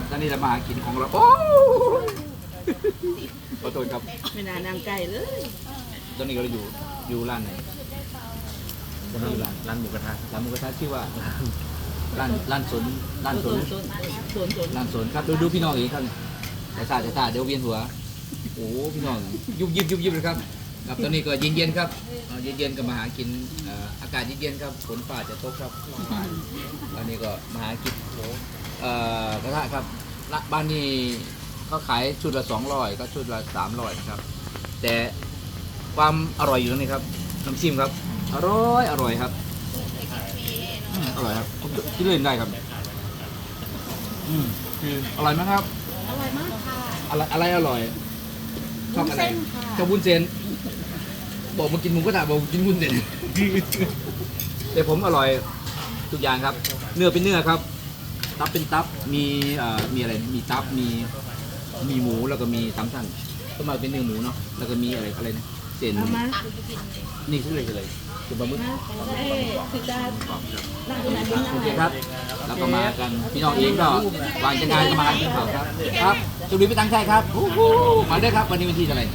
ครับตอนนี้เรามาหากินของเราโอ้ยขอโทษครับ ไม่นานางไก่เลยตอนนี้เราอยู่อยู่ร้านไหนจะมาอยู่ร้านร้านหมูกระทะร้านหมูกระทะชื่อว่าร้านร้านสนร้านสโซนนโซนโซนโซนร้านสนครับดูดูพี่น้องอีกครับแต่ตาแต่ตาเดี๋ยวเวียนหัวโอ้โหพี่น้องยุบยิบยุบยิบเลยครับครับตอนนี้ก็เย็นเย็นๆครับเอ่อเย็นๆก็มาหากินเอ่ออากาศเย็นๆครับฝนฟ้าจะตกครับตอนนี้ก็มาหากินโอ้ เอ่อกระทะครับละบ้านนี้เขาขายชุดละสองร้อยก็ชุดละสามร้อยนะครับ แต่ความอร่อยอยู่ตรงนี้ครับน้ำจิ้มครับ อร่อยอร่อยครับอืมอร่อยครับผมกินเล่นได้ครับ อืมคืออร่อยไหมครับอร่อยมากค่ะอะไรอะไรอร่อยชอบอะไรวุ้นเส้นค่ะชอบวุ้นเส้นบอกมากินหมูกระทะบอกกินวุ้นเส้นแต่ผมอร่อยทุกอย่างครับ เนื้อเป็นเนื้อครับ ตับเป็นตับมีเอ่อมีอะไรมีตับมีมีหมูแล้วก็มีตับสั้นก็มาเป็นเนื้อหมูเนาะแล้วก็มีอะไรอะไรนะเส้นเอามานี่คืออะไรคืออะไรคือปลาหมึกมาเอ้คือจะนั่งตรงไหนดีนั่งโอไหเคนครับ แล้วก็มากันพี่น้องเองก็วางจะงานก็มากันที่เขาครับ ครับสุริไปตั้งใจครับฮู้ฮู้มาด้วยครับ วันนี้วันที่เท่าไหร่